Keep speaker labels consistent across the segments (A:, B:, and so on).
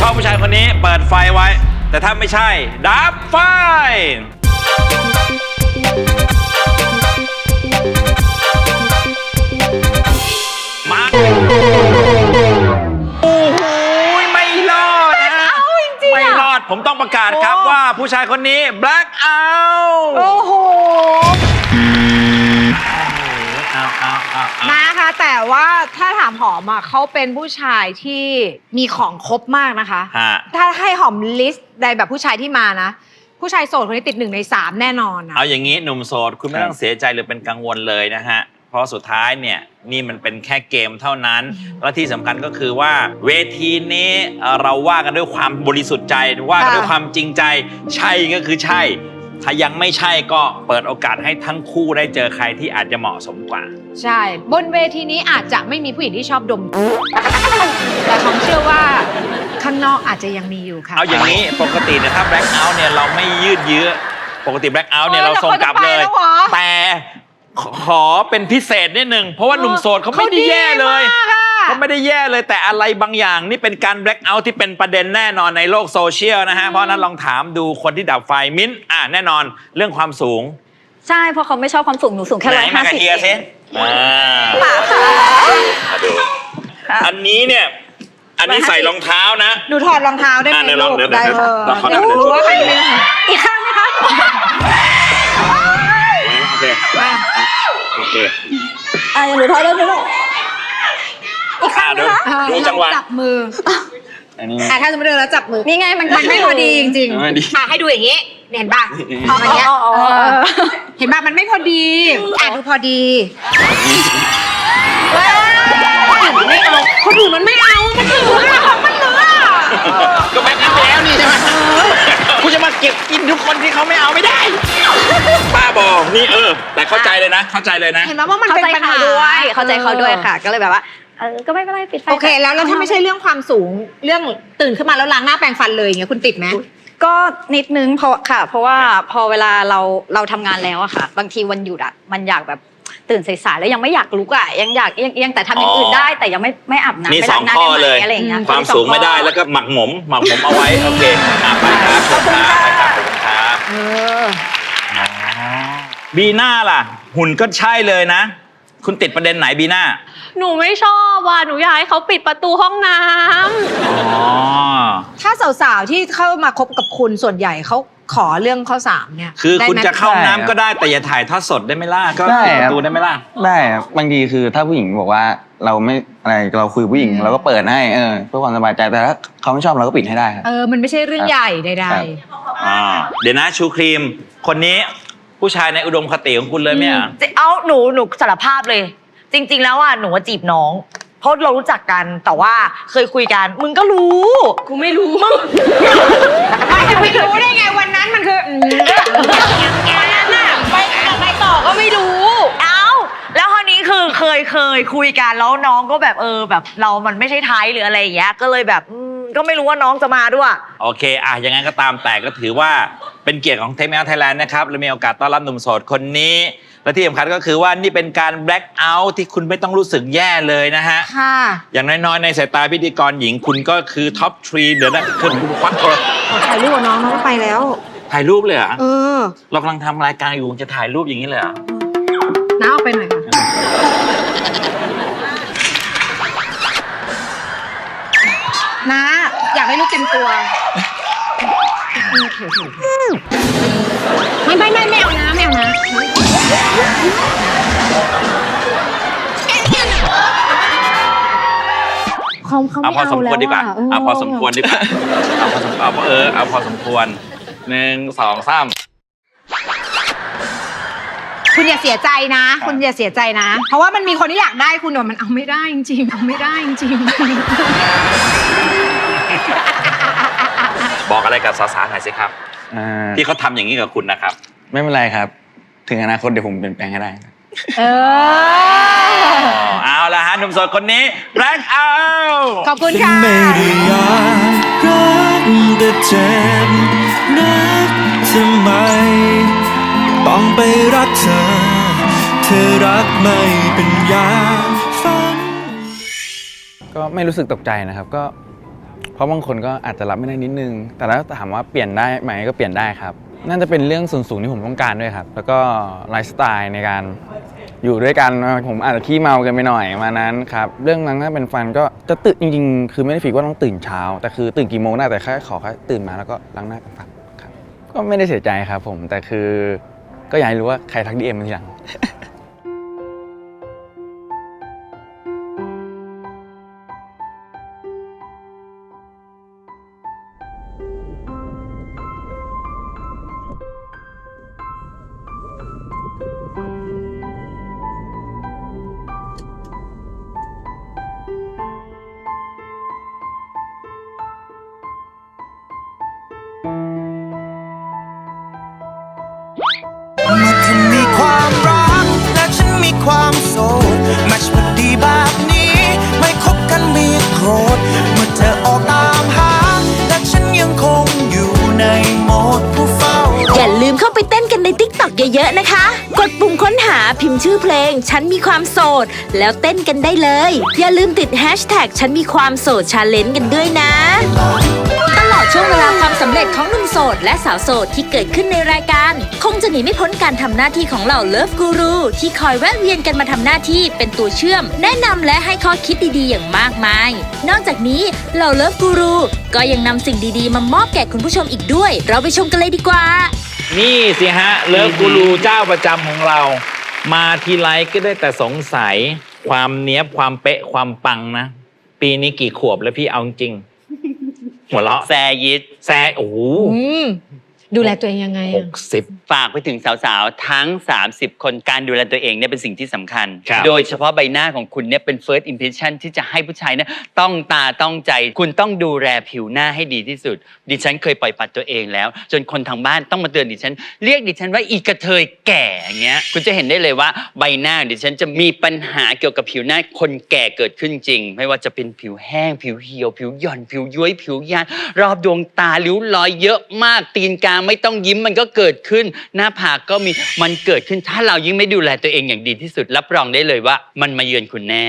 A: ชอบผู้ชายคนนี้เปิดไฟไว้ แต่ถ้าไม่ใช่ดับไฟ มาโอ้โหไม่รอดนะ
B: เอาจริงๆอะ
A: ไม่รอดผมต้องประกาศครับ
B: โอ้
A: ว่าผู้ชายคนนี้ black out
B: โอ้โห ว่าถ้าถามหอมอะเขาเป็นผู้ชายที่มีของครบมากนะคะ
A: ฮะ
B: ถ้าให้หอมลิสต์ในแบบผู้ชายที่มานะ ผู้ชายโสดคนนี้ติดหนึ่งในสามแน่นอนนะ
A: เอาอย่างนี้หนุ่มโสดคุณไม่ต้องเสียใจหรือเป็นกังวลเลยนะฮะ เพราะสุดท้ายเนี่ยนี่มันเป็นแค่เกมเท่านั้น และที่สำคัญก็คือว่า เวทีนี้เอ่อเราว่ากันด้วยความบริสุทธิ์ใจว่ากันด้วยความจริงใจ ใช่ก็คือใช่ ถ้ายังไม่ใช่ก็เปิดโอกาสให้ทั้งคู่ได้เจอใครที่อาจจะเหมาะสมกว่า
B: ใช่ บนเวทีนี้อาจจะไม่มีผู้หญิงที่ชอบดม แต่หอมเชื่อว่าข้างนอกอาจจะยังมีอยู่ค่ะ
A: เอาอย่างนี้ปกติเนยถ้าแบล็คเอาท์เนี่ยเราไม่ยืดเยื้อปกติแบล็คเอาท์เนี่ย
B: เออ
A: เราส่งกลับเลย
B: แต่คนจะไปแล้วเหรอ
A: แต่ขอเป็นพิเศษนิดนึงเพราะว่าหนุ่มโสดเขาไม่ได้แย่เลย
B: ขาดีมากอะ
A: เขาไม่ได้แย่เลยแต่อะไรบางอย่างนี่เป็นการแบล็คเอาท์ที่เป็นประเด็นแน่นอนในโลกโซเชียลนะฮะ เพราะฉะนั้นลองถามดูคนที่ดับไฟมิ้นท์อะแน่นอนเรื่องความสูง
C: ใช่เพราะเขาไม่ชอบความสูงหนูสูงแค่
A: ไหน
C: ร้อย
A: มา
C: ห้าก
A: ระ
C: สิบ
A: เทียเซอ่ามาดูอันนี้เนี่ย อันนี้ใส่รองเท้านะ
B: หนูถอดรองเท้าได้ไหม
A: อะเดี๋ยวลอง
B: ลูก
A: เดี๋ยว
B: ได้
A: เดี๋ยว
B: เออ
A: ลองขอ
B: เดี๋ยว
A: เดี๋ยว
B: รู้ว่าใครเป็นอีกข้างไหมคะ
A: โอเคโอเค
C: อะหนูถอยแล้วหนูถอย
A: อ่า ดูดูจังหวะ
B: จับมือ
A: อันนี้
B: อะถ้าสมมติเดินแล้วจับมือ
C: นี่ไงมัน
B: มันไม่พอดีจริง
A: ไม่ดี
B: ๆอะให้ดูอย่างนี้ เห็นป่ะพอมันเนี้ย
C: อ๋ออ๋ออ๋อ
B: เออเห็นป่ะมันไม่พอดี อะดูพอดีว้าวไม่เอาคนอื่นมันไม่เอา มันเหลือมันเหลือ
A: ก็แบ็คเอาท์แล้วนี่ใช่ไหมคุณจะมาเก็บกินทุกคนที่เขาไม่เอาไม่ได้ป้าบอกนี่เออ แต่เข้าใจเลยนะ เข้าใจเลยนะ
B: เห็นไหมว่ามัน
C: เข้า
B: เป็น
C: ใจ
B: ปัญ
C: เขา
B: หา
C: ด้วย เข้าใจเขาด้วยค่ะ ก็เลยแบบว่า เออก็ไม่เป็นไรปิดไฟ
B: โอเค แล้วแล้วถ้าไม่ใช่เรื่องความสูงเรื่องตื่นขึ้นมาแล้วล้างหน้าแปรงฟันเลยอย่างเงี้ยคุณติดไหม
C: ก็นิดนึงเพราะค่ะ เพราะว่าพอเวลาเราเราทำงานแล้วอะค่ะ บางทีวันหยุดอะมันอยากแบบตื่นสายๆแล้วยังไม่อยากลุกอะยังอยากยังยังแต่ทำอย่างอื่นได้ แต่ยังไม่ไม่อาบน้ำ
A: มี
C: ไม่
A: สอ
C: ล้างงหน้า
A: ข้อ
C: ได้ไห
A: เลย
C: มอะไรอย่างเงี้ย
A: ความสูงไม่ได้แล้วก็หมักหมมหมักหมมเอาไว้ โอเคอะไปครับขอบคุณครับไปครับขอบคุณครับ
B: เออ
A: บีน่าล่ะ หุ่นก็ใช่เลยนะ คุณติดประเด็นไหนบีน่า
D: หนูไม่ชอบว่ะหนูอยากให้เขาปิดประตูห้องน้ำ
A: อ๋อ
B: ถ้าสาวๆที่เข้ามาคบกับคุณส่วนใหญ่เขาขอเรื่องข้อสามเนี่ย
A: คือ
B: ได้
A: คุณ
B: ไหม
A: จะเข้าน้ำก็ได้แต่อย่าถ่ายทอดสดได้ไหมล่ะก็
E: ได้
A: ปิดป
E: ครับ
A: ระตูได้ไหมล่ะ
E: ได้ครับบางทีคือถ้าผู้หญิงบอกว่าเราไม่อะไรเราคุยกับผู้หญิงเราก็เปิดให้เออเพื่อความสบายใจแต่ถ้าเขาไม่ชอบเราก็ปิดให้ได้ครับ
B: เออ มันไม่ใช่เรื่องใหญ่ใด
E: ครับ
A: อ่าเดี๋ยวนะชูครีม คนนี้ ผู้ชายในอุดมคติของคุณเลยไหมอะ
F: เอาหนูหนูสารภาพเลย จริง ๆ แล้วอะหนูว่าจีบน้อง เพราะเรารู้จักกันแต่ว่าเคยคุยกัน มึงก็รู้
D: กูไม่รู้มึง
B: ๆไม่จะไปรู้ได้ไงวันนั้นมันคืออืม
F: ไปไปต่อก็ไม่รู้ เอ้าแล้วคราวนี้คือเคยเคยคุยกันแล้วน้องก็แบบเออแบบเรามันไม่ใช่ไทยหรืออะไรอย่างเงี้ยก็เลยแบบอืม ก็ไม่รู้ว่าน้องจะมาด้วย
A: โอเคอะยังไงก็ตามแต่ก็ถือว่าเป็นเกียรติของเทม e ไทยแลนด์นะครับและมีโอกาสต้อนรับหนุ่มโสดคนนี้ และที่สำคัญก็คือว่านี่เป็นการแบล็ k เอาท์ที่คุณไม่ต้องรู้สึกแย่เลยนะฮะ
B: ค่ะ
A: อย่างน้อยๆ ในสายตาพิธีกรหญิงคุณก็คือท็อปทรีเดี๋ยวนะขึ้นควักโทร
B: ขอถ่ายรูปกับน้องน้องก็ไปแล้ว
A: ถ่ายรูปเลยเหรอ
B: เออ
A: เรากำลังทำรายการอยู่จะถ่ายรูปอย่างนี้เลยเหรอ
B: น้าออกไปหน่อยค่ะ น้าอยากให้ลูกเต็มตัว ไม่ไม่ไม่ไม่เอานะไม่เอานะเขาเขา
A: เอา
B: ไม่
A: พอ
B: เอา
A: สมควรดีกว่า
B: แล้วะ
A: เอาพอสมควรดีกว่า เอาพอสมเอาพอเออ เอาพอสมควรหนึ่งสองสาม
B: คุณอย่าเสียใจนะ คุณอย่าเสียใจนะ เพราะว่ามันมีคนที่อยากได้คุณแต่มันเอาไม่ได้จริงๆเอาไม่ได้จริง
A: บอกอะไรกับสาวๆหน่อยสิครับ
E: อ่า
A: ที่เขาทำอย่างนี้กับคุณนะครับ
E: ไม่เป็นไรครับ ถึงอนาคตเดี๋ยวผมเปลี่ยนแปลงให้ได้
B: ๆ เออ
A: เอาละฮะหนุ่มโสดคนนี้แบล็ k เอาท์
B: ขอบคุณค่ะ
G: ไม่ได้อยากรักแต่เจ็บ ไม่เป็นอย่างฝัน
E: ก็ไม่รู้สึกตกใจนะครับก็ เพราะบางคนก็อาจจะรับไม่ได้นิดนึง แต่แล้วถามว่าเปลี่ยนได้ไหมก็เปลี่ยนได้ครับ น่าจะเป็นเรื่องส่วนสูงที่ผมต้องการด้วยครับ แล้วก็ไลฟ์สไตล์ในการอยู่ด้วยกันผมอาจจะขี้เมากันไปหน่อยมานั้นครับเรื่องนั้นถ้าเป็นฟันก็จะตื่นจริงๆ คือไม่ได้ฟิกว่าต้องตื่นเช้า แต่คือตื่นกี่โมงได้แต่แค่ขอแค่ตื่นมาแล้วก็ล้างหน้ากันฟันครับก็ไม่ได้เสียใจครับผมแต่คือก็อยากให้รู้ว่าใครทักดีเอ็มมาทีหลัง
G: มื่อเธอมีความรัก และฉันมีความโสดแมชพอดีแบบนี้ ไม่คบกันม่โกรธา
H: ไปเต้นกันใน t ิ k t o k เยอะๆนะคะ กดปุ่มค้นหาพิมพ์ชื่อเพลง ฉันมีความโสด แล้วเต้นกันได้เลย อย่าลืมติดแฮชแท็กฉันมีความโสดชาเลนจ์กันด้วยนะ ตลอดช่วงเวลาความสำเร็จของหนุ่มโสด และสาวโสดที่เกิดขึ้นในรายการ คงจะหนีไม่พ้นการทำหน้าที่ของเหล่าเลิฟกูรูที่คอยแวะเวียนกันมาทำหน้าที่เป็นตัวเชื่อม แนะนำและให้ข้อคิดดีๆอย่างมากมาย นอกจากนี้เหล่าเลิฟกูรูก็ยังนำสิ่งดีๆ มามอบแก่คุณผู้ชมอีกด้วย เราไปชมกันเลยดีกว่า
A: นี่สิฮะ เลิฟกูรูเจ้าประจำของเรา มาทีไรก็ได้แต่สงสัยความเนี้ยบความเป๊ะความปังนะ ปีนี้กี่ขวบแล้วพี่เอาจริง หัวเราะ
I: แซยิด
A: แซโอ้โห
B: อืม ดูแลตัวเองยังไง
A: ห
B: อะ
A: กสิบ
I: ฝากไปถึงสาวๆ ทั้ง 30 คนการดูแลตัวเองเนี่ยเป็นสิ่งที่สำคัญ
A: ครับ
I: โดยเฉพาะใบหน้าของคุณเนี่ยเป็น first impression ที่จะให้ผู้ชายเนี่ยต้องตาต้องใจ คุณต้องดูแลผิวหน้าให้ดีที่สุด ดิฉันเคยปล่อยปัดตัวเองแล้ว จนคนทางบ้านต้องมาเตือนดิฉัน เรียกดิฉันว่าอีกระเทยแก่อย่างเงี้ยคุณจะเห็นได้เลยว่าใบหน้าดิฉันจะมีปัญหาเกี่ยวกับผิวหน้าคนแก่เกิดขึ้นจริง ไม่ว่าจะเป็นผิวแห้งผิวเหี่ยว ผิวหย่อนผิวย้วยผิวยานรอบดวงตาริ้วรอยเยอะมากตีนกาไม่ต้องยิ้มมันก็เกิดขึ้น หน้าผากก็มีมันเกิดขึ้นถ้าเรายิ่งไม่ดูแลตัวเองอย่างดีที่สุด รับรองได้เลยว่า มันมาเยือนคุณแน่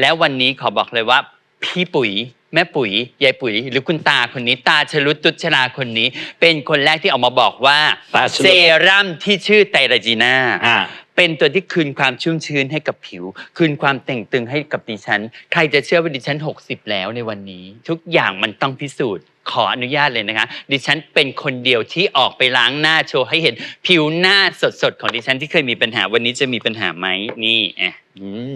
I: แล้ววันนี้ขอบอกเลยว่า พี่ปุ๋ย แม่ปุ๋ยยายปุ๋ย หรือคุณตาคนนี้ ตาชลุดตุชราคนนี้ เป็นคนแรกที่ออกมาบอกว่า
A: ตาชลุด
I: เซรั่มที่ชื่อไตรจีน่า
A: อ่า
I: เป็นตัวที่คืนความชุ่มชื้นให้กับผิว คืนความเต่งตึงให้กับดิฉัน ใครจะเชื่อว่าดิฉัน 60 แล้วในวันนี้ ทุกอย่างมันต้องพิสูจน์ ขออนุญาตเลยนะคะ ดิฉันเป็นคนเดียวที่ออกไปล้างหน้าโชว์ให้เห็นผิวหน้าสดๆ ของดิฉันที่เคยมีปัญหาวันนี้จะมีปัญหาไหมนี่อะอืม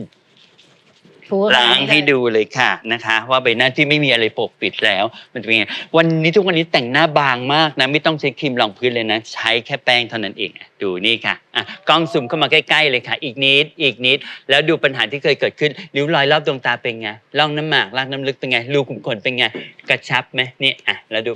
I: ล้างให้ดูเลยค่ะนะคะ ว่าใบหน้าที่ไม่มีอะไรปกปิดแล้ว มันจะเป็นไงวันนี้ทุกวันนี้แต่งหน้าบางมากนะไม่ต้องใช้ครีมรองพื้นเลยนะ ใช้แค่แป้งเท่านั้นเองดูนี่ค่ะอะกล้องซูมเข้ามาใกล้ๆเลยค่ะ อีกนิดอีกนิด แล้วดูปัญหาที่เคยเกิดขึ้นริ้วรอยรอบดวงตาเป็นไงร่องน้ำหมากรากน้ำลึกเป็นไงรูขุมขนเป็นไงกระชับไหมนี่อะแล้วดู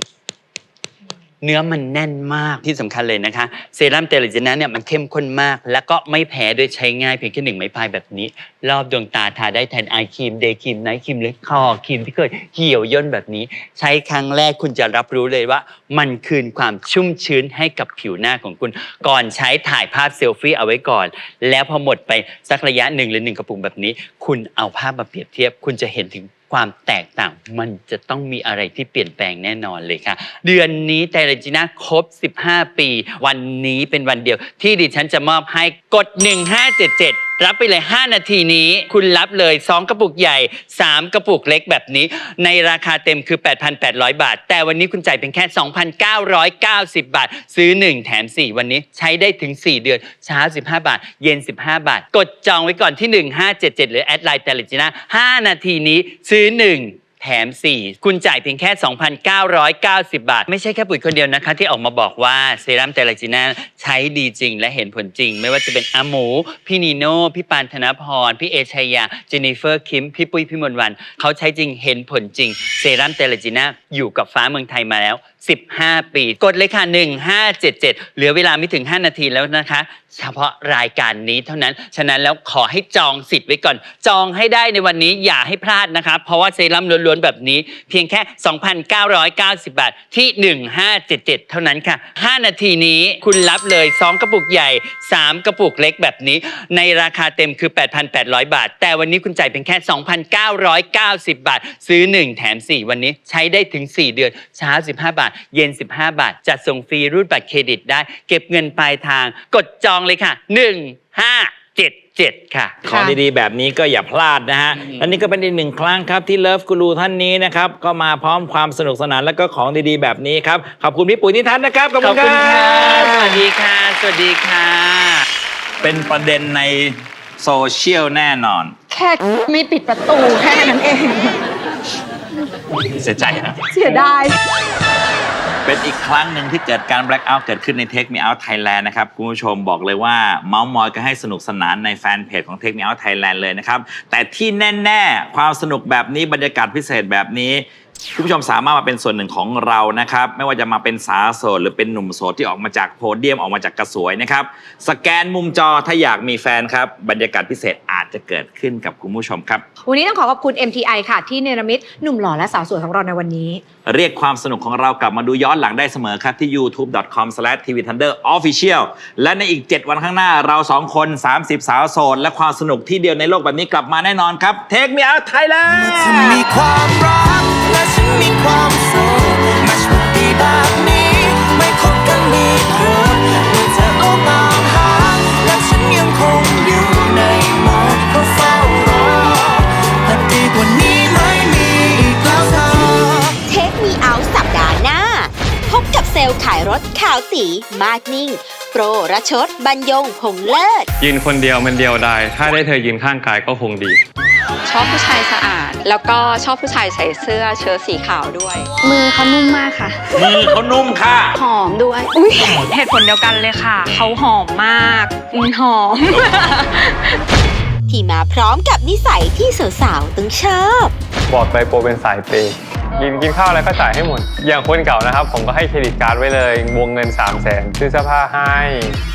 I: เนื้อมันแน่นมากที่สำคัญเลยนะคะ เซรั่มเตลจินะเนี่ยมันเข้มข้นมาก แล้วก็ไม่แพ้ด้วยใช้ง่ายเพียงแค่หนึ่งไม้พายแบบนี้ รอบดวงตาทาได้แทนไอครีมเดย์ครีมไนท์ครีมหรือคอครีมที่เคยเหี่ยวย่นแบบนี้ ใช้ครั้งแรกคุณจะรับรู้เลยว่า มันคืนความชุ่มชื้นให้กับผิวหน้าของคุณ ก่อนใช้ถ่ายภาพเซลฟี่เอาไว้ก่อน แล้วพอหมดไปสักระยะหนึ่งหรือหนึ่งกระปุกแบบนี้ คุณเอาภาพมาเปรียบเทียบ คุณจะเห็นถึง ความแตกต่างมันจะต้องมีอะไรที่เปลี่ยนแปลงแน่นอนเลยค่ะ เดือนนี้ไตรจีน่าครบ 15 ปี วันนี้เป็นวันเดียว ที่ดิฉันจะมอบให้กด 1577 รับไปเลย 5 นาทีนี้ คุณรับเลย 2 กระปุกใหญ่ 3 กระปุกเล็กแบบนี้ ในราคาเต็มคือ 8,800 บาท แต่วันนี้คุณจ่ายเพียงแค่ 2,990 บาท ซื้อ 1 แถม 4 วันนี้ใช้ได้ถึง 4 เดือนเช้า 15 บาท เย็น 15 บาท กดจองไว้ก่อนที่ 1577 หรือแอดไลน์เตลิจิน่า5นาทีนี้ซื้อ 1 แถม 4 คุณจ่ายเพียงแค่ 2,990 บาท ไม่ใช่แค่ปุ๋ยคนเดียวนะคะ ที่ออกมาบอกว่าเซรั่มเตลจิน่าใช้ดีจริงและเห็นผลจริง ไม่ว่าจะเป็นอาหมู พี่นีโน่ พี่ปานธนพร พี่เอชัยยา เจนนิเฟอร์คิม พี่ปุ้ยพี่มนต์วัน เขาใช้จริงเห็นผลจริง เซรั่มเตลจิน่าอยู่กับฟ้าเมืองไทยมาแล้ว 15 ปี กดเลยค่ะ 1577 เหลือเวลาไม่ถึง 5 นาทีแล้วนะคะ เฉพาะรายการนี้เท่านั้น ฉะนั้นแล้วขอให้จองสิทธิ์ไว้ก่อน จองให้ได้ในวันนี้อย่าให้พลาดนะครับเพราะว่าเซรั่มล้วนๆแบบนี้ เพียงแค่ 2,990 บาทที่ 1577 เท่านั้นค่ะ 5 นาทีนี้คุณรับเลย 2 กระปุกใหญ่ 3 กระปุกเล็กแบบนี้ ในราคาเต็มคือ 8,800 บาท แต่วันนี้คุณจ่ายเพียงแค่ 2,990 บาท ซื้อ 1 แถม 4 วันนี้ใช้ได้ถึง 4 เดือนช้า15 บาทเย็น 15 บาท จัดส่งฟรีรูดบัตรเครดิตได้ เก็บเงินปลายทาง กดจองเลยค่ะ 1 5 7 7 ค่ะ
A: ของดีๆ แบบนี้ก็อย่าพลาดนะฮะ
I: อืม
A: และนี่ก็เป็นอีกหนึ่งครั้งครับที่เลิฟกูรูท่านนี้นะครับ ก็มาพร้อมความสนุกสนานและก็ของดีๆ แบบนี้ครับ ขอบคุณพี่ปุ๋ยนิทัศน์นะครับ ขอบ
I: ข
A: คุ
I: อบ
A: ณค
I: คุณ
A: รั
I: ค่ะ
A: บ
I: สวัสดีค่ะ สวัสดีค่ะ
A: เป็นประเด็นในโซเชียลแน่นอน
B: แค่ไม่ปิดประตูแค่นั้นเอง
A: เสียใจนะ
B: เสียดาย
A: เป็นอีกครั้งหนึ่งที่เกิดการ black out เกิดขึ้นใน Take Me Out Thailand นะครับ คุณผู้ชมบอกเลยว่า เมาส์มอยก็ให้สนุกสนานในแฟนเพจของ Take Me Out Thailand เลยนะครับ แต่ที่แน่ ๆ ความสนุกแบบนี้บรรยากาศพิเศษแบบนี้ คุณผู้ชมสามารถมาเป็นส่วนหนึ่งของเรานะครับ ไม่ว่าจะมาเป็นสาวโสดหรือเป็นหนุ่มโสดที่ออกมาจากโพเดียมออกมาจากกระสวยนะครับสแกนมุมจอถ้าอยากมีแฟนครับบรรยากาศพิเศษอา จจะเกิดขึ้นกับคุณผู้ชมครับ
B: วันนี้ต้องขอขอบคุณ MTI ค่ะ ที่เนรมิตหนุ่มหล่อและสาวสวยของเราในวันนี้
A: เรียกความสนุกของเรากลับมาดูย้อนหลังได้เสมอครับ ที่ youtube.com/tvthunderofficial และในอีก 7 วันข้างหน้าเรา 2 คน 30 สาวโสดและความสนุกที่เดียวในโลกแบบนี้กลับมาแน่นอนครับ Take me out Thailand
G: เมื่อเธอมีความรักและฉันมี
H: สี มากนิ่ง โปรระชดบรรยงพงเลิศ
J: ยืนคนเดียวมันเดียวดายถ้าได้เธอยืนข้างกายก็คงดี
C: ชอบผู้ชายสะอาด แล้วก็ชอบผู้ชายใส่เสื้อเชิ้ตสีขาวด้วย
D: มือเขานุ่มมากค่ะ
A: มือเขานุ่มค่ะ
D: หอมด้วย อุ้ยเหตุผลเดียวกันเลยค่ะ เขาหอมมากอืมหอม
H: ที่มาพร้อมกับนิสัยที่สาวๆต้องชอบ
J: บอกไปโปรเป็นสายเปย์ กินกินข้าวอะไรก็จ่ายให้หมด อย่างคนเก่านะครับ ผมก็ให้เครดิตการ์ดไว้เลยวงเงิน 3 0 0แสนซื้อเสื้อผ้าให้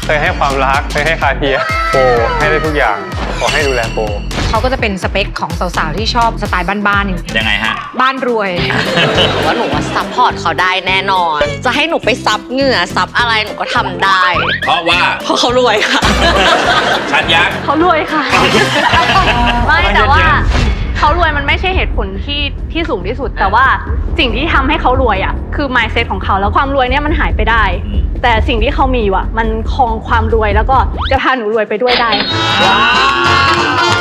J: เคยให้ความรัก เคยให้คาเทียโปรให้ได้ทุกอย่างขอให้ดูแลโปร
B: เขาก็จะเป็นสเปคของสาวๆ ที่ชอบสไตล์บ้านๆอย่าง
A: ยังไงฮะ
B: บ้านรวย
D: ว่าหนูว่าซัพพอร์ตเขาได้แน่นอน จะให้หนูไปซับเหงื่อซับอะไรหนูก็ทำได้
A: เพราะว่า
D: เพราะเขารวยค่ะ
A: ชัดยักษ์
D: เขารวยค่ะ ไม่แต่ว่า เขารวยมันไม่ใช่เหตุผลที่ที่สูงที่สุด แต่ว่าสิ่งที่ทำให้เขารวยอะคือ mindset ของเขาแล้วความรวยเนี่ยมันหายไปได้
A: อืม
D: แต่สิ่งที่เขามีอยู่อะ มันครองความรวยแล้วก็จะพาหนูรวยไปด้วยได้
A: ว้าว